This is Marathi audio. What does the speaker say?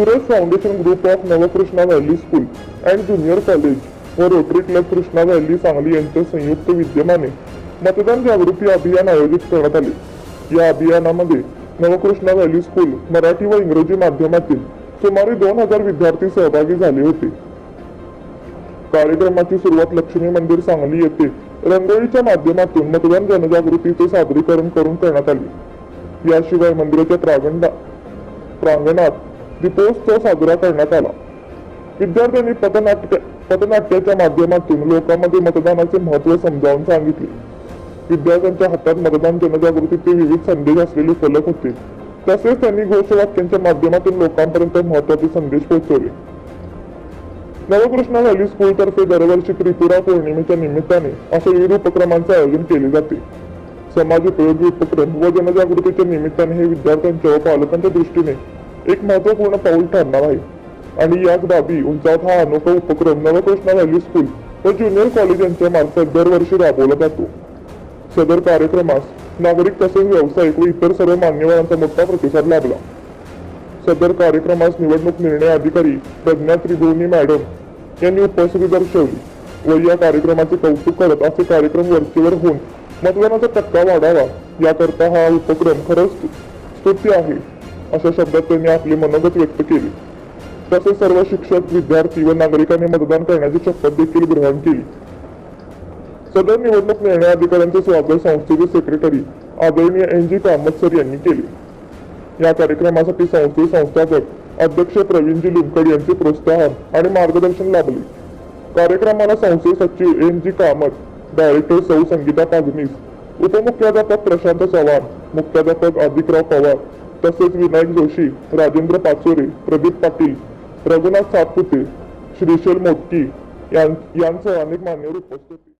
Suresh foundation group of Navkrishna valley school and junior college व Rotary club Krishna valley Sangli यांच्या संयुक्त विद्यमाने मतदान जागृती अभियान आयोजित करण्यात आले. या अभियानामध्ये नवकृष्णा व्हॅली स्कूल मराठी व इंग्रजी माध्यमातील सुमारे दोन हजार विद्यार्थी सहभागी झाले होते. कार्यक्रमाची सुरुवात लक्ष्मी मंदिर सांगली येथे रंगोळीच्या माध्यमातून मतदान जनजागृतीचे सादरीकरण करून करण्यात आले. याशिवाय मंदिराच्या प्रांगणात दीपोत्सव साजरा करण्यात आला. विद्यार्थ्यांनी पथनाट्य पथनाट्याच्या माध्यमातून लोकांमध्ये मतदानाचे महत्त्व समजावून सांगितले. विद्यार्थ्यांच्या हातात मतदान जनजागृतीचे विविध संदेश असलेले फलक होते. तसेच त्यांनी घोषवाक्यांच्या माध्यमातून लोकांपर्यंत महत्त्वाचे संदेश पोहोचवले. नवकृष्णा व्हॅली स्कूल तर्फे दरवर्षी त्रिपुरा पौर्णिमेच्या निमित्ताने अशा विविध उपक्रमांचे आयोजन केले जाते. समाज उपयोगी उपक्रम व जनजागृतीच्या निमित्ताने हे विद्यार्थ्यांच्या व पालकांच्या दृष्टीने एक महत्त्वपूर्ण पाऊल ठरणार आहे. आणि याच बाबी उंचावत हा अनोखा उपक्रम नवकृष्णा व्हॅली स्कूल व ज्युनियर कॉलेज यांच्या मार्फत दरवर्षी राबवला जातो. सदर कार्यक्रमास नागरिक तसेच व्यावसायिक व इतर सर्व मान्यवरांचा मोठा प्रतिसाद लाभला. सदर कार्यक्रमास निवडणूक निर्णय अधिकारी प्रज्ञा त्रिभुवनी मॅडम यांनी उपस्थिती दर्शवली व या कार्यक्रमाचे कौतुक करत असे कार्यक्रम वरचेवर होऊन मतदानाचा टक्का वाढावा याकरता हा उपक्रम खरंच स्तुती आहे. अशा शब्दात त्यांनी आपले मनोगत व्यक्त केले. तसेच सर्व शिक्षक विद्यार्थी व नागरिकांनी मतदान करण्याची शपथ देखील ग्रहण केली. सदर निवडणूक निर्णय अधिकाऱ्यांचे स्वागत संस्थेचे सेक्रेटरी आदरणीय एन जी कामत सर यांनी केले. या कार्यक्रमासाठी संस्थेचे संस्थापक अध्यक्ष प्रवीणजी लिमकड यांचे प्रोत्साहन आणि मार्गदर्शन लाभले. कार्यक्रमाला संस्थे सचिव एन जी कामत डायरेक्टर सौ संगीता पागनीस उपमुख्याध्यापक प्रशांत चव्हाण मुख्याध्यापक अधिकराव पवार तसेच विनायक जोशी राजेंद्र पाचोरे प्रदीप पाटील रघुनाथ सातपुते श्रीशैल मोटकी यांचं यांसह अनेक मान्यवर उपस्थित